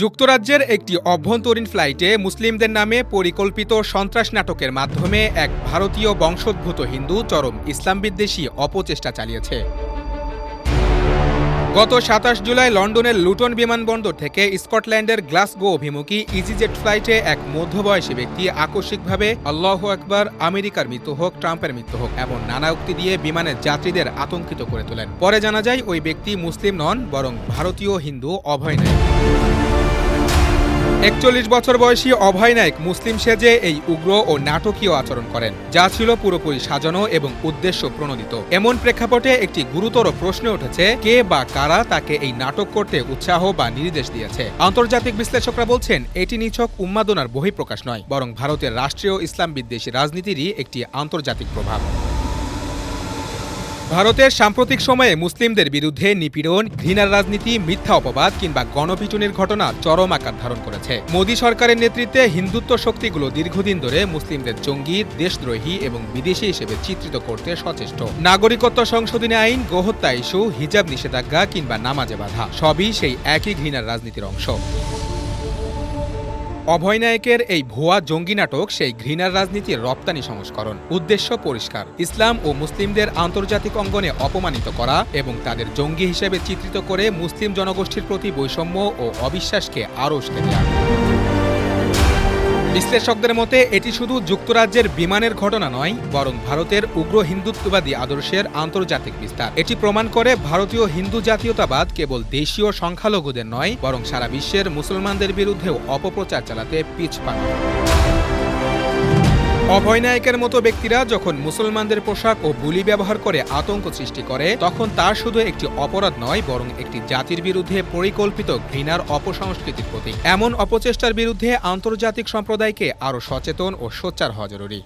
যুক্তরাজ্যের একটি অভ্যন্তরীণ ফ্লাইটে মুসলিমদের নামে পরিকল্পিত সন্ত্রাস নাটকের মাধ্যমে এক ভারতীয় বংশোদ্ভূত হিন্দু চরম ইসলাম বিদ্বেষী অপচেষ্টা চালিয়েছে। গত সাতাশ জুলাই লন্ডনের লুটন বিমানবন্দর থেকে স্কটল্যান্ডের গ্লাসগো অভিমুখী ইজিজেট ফ্লাইটে এক মধ্যবয়সী ব্যক্তি আকস্মিকভাবে আল্লাহ একবার আমেরিকার মৃত্যু হোক, ট্রাম্পের মৃত্যু হোক এমন নানা উক্তি দিয়ে বিমানের যাত্রীদের আতঙ্কিত করে তোলেন। পরে জানা যায়, ওই ব্যক্তি মুসলিম নন, বরং ভারতীয় হিন্দু অভয় নায়ক। একচল্লিশ বছর বয়সী অভয় নায়ক মুসলিম সেজে এই উগ্র ও নাটকীয় আচরণ করেন, যা ছিল পুরোপুরি সাজানো এবং উদ্দেশ্য প্রণোদিত। এমন প্রেক্ষাপটে একটি গুরুতর প্রশ্ন উঠেছে, কে বা কারা তাকে এই নাটক করতে উৎসাহ বা নির্দেশ দিয়েছে? আন্তর্জাতিক বিশ্লেষকরা বলছেন, এটি নিছক উন্মাদনার বহিঃপ্রকাশ নয়, বরং ভারতের রাষ্ট্রীয় ইসলাম বিদ্বেষী রাজনীতিরই একটি আন্তর্জাতিক প্রভাব। ভারতের সাম্প্রতিক সময়ে মুসলিমদের বিরুদ্ধে নিপীড়ন, ঘৃণার রাজনীতি, মিথ্যা অপবাদ কিংবা গণপিটুনির ঘটনা চরম আকার ধারণ করেছে। মোদী সরকারের নেতৃত্বে হিন্দুত্ব শক্তিগুলো দীর্ঘদিন ধরে মুসলিমদের জঙ্গি, দেশদ্রোহী এবং বিদেশি হিসেবে চিত্রিত করতে সচেষ্ট। নাগরিকত্ব সংশোধনী আইন, গোহত্যা ইস্যু, হিজাব নিষেধাজ্ঞা কিংবা নামাজে বাধা, সবই সেই একই ঘৃণার রাজনীতির অংশ। অভয় নায়কের এই ভুয়া জঙ্গি নাটক সেই ঘৃণার রাজনীতির রপ্তানি সংস্করণ। উদ্দেশ্য পরিষ্কার। ইসলাম ও মুসলিমদের আন্তর্জাতিক অঙ্গনে অপমানিত করা এবং তাদের জঙ্গি হিসেবে চিত্রিত করে মুসলিম জনগোষ্ঠীর প্রতি বৈষম্য ও অবিশ্বাসকে আরও উস্কে দেওয়া বিশ্লেষকদের মতে, এটি শুধু যুক্তরাজ্যের বিমানের ঘটনা নয়, বরং ভারতের উগ্র হিন্দুত্ববাদী আদর্শের আন্তর্জাতিক বিস্তার। এটি প্রমাণ করে ভারতীয় হিন্দু জাতীয়তাবাদ কেবল দেশীয় সংখ্যালঘুদের নয়, বরং সারা বিশ্বের মুসলমানদের বিরুদ্ধেও অপপ্রচার চালাতে পিছ পিছপান। অভয় নায়কের মতো ব্যক্তিরা যখন মুসলমানদের পোশাক ও বুলি ব্যবহার করে আতঙ্ক সৃষ্টি করে, তখন তার শুধু একটি অপরাধ নয়, বরং একটি জাতির বিরুদ্ধে পরিকল্পিত ঘৃণার অপসংস্কৃতির প্রতীক। এমন অপচেষ্টার বিরুদ্ধে আন্তর্জাতিক সম্প্রদায়কে আরও সচেতন ও সোচ্চার হওয়া জরুরি।